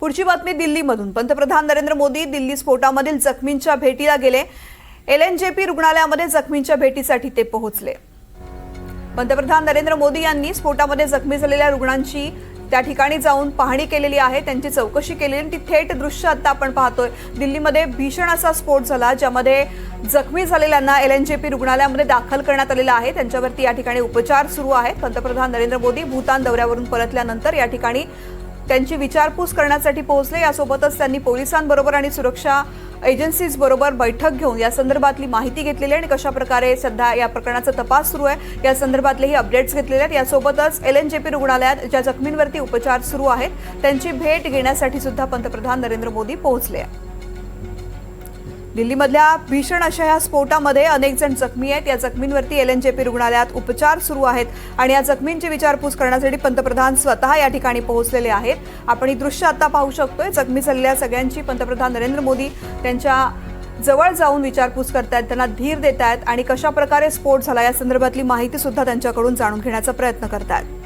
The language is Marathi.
पुढची बातमी दिल्लीमधून. पंतप्रधान नरेंद्र मोदी दिल्ली स्फोटामधील जखमींच्या भेटीला गेले. एल एन जे पी रुग्णालयामध्ये जखमींच्या भेटीसाठी ते पोहोचले. पंतप्रधान नरेंद्र मोदी यांनी स्फोटामध्ये जखमी झालेल्या रुग्णांची त्या ठिकाणी जाऊन पाहणी केलेली आहे. त्यांची चौकशी केली आणि ती थेट दृश्य आता आपण पाहतोय. दिल्लीमध्ये भीषण असा स्फोट झाला ज्यामध्ये जखमी झालेल्यांना एल एन जे पी रुग्णालयामध्ये दाखल करण्यात आलेलं आहे. त्यांच्यावरती या ठिकाणी उपचार सुरू आहेत. पंतप्रधान नरेंद्र मोदी भूतान दौऱ्यावरून परतल्यानंतर या ठिकाणी त्यांची विचारपूस करण्यासाठी पोहोचले. यासोबतच त्यांनी पोलिसांबरोबर आणि सुरक्षा एजन्सीज बरोबर बैठक घेऊन या संदर्भातली माहिती घेतलेली आहे आणि कशा प्रकारे सध्या या प्रकरणाचा तपास सुरू आहे या संदर्भातलेही अपडेट्स घेतलेले आहेत. यासोबतच एल एन जे पी रुग्णालयात ज्या जखमींवरती उपचार सुरू आहेत त्यांची भेट घेण्यासाठी सुद्धा पंतप्रधान नरेंद्र मोदी पोहोचले आहे दिल्लीमधल्या भीषण अशा या स्फोटामध्ये अनेक जण जखमी आहेत. या जखमींवरती एल एन जे पी रुग्णालयात उपचार सुरू आहेत आणि या जखमींची विचारपूस करण्यासाठी पंतप्रधान स्वतः या ठिकाणी पोहोचलेले आहेत. आपण ही दृश्य आता पाहू शकतोय. जखमी झालेल्या सगळ्यांची पंतप्रधान नरेंद्र मोदी त्यांच्या जवळ जाऊन विचारपूस करतायत त्यांना धीर देत आहेत आणि कशा प्रकारे स्फोट झाला या संदर्भातली माहिती सुद्धा त्यांच्याकडून जाणून घेण्याचा प्रयत्न करतायत.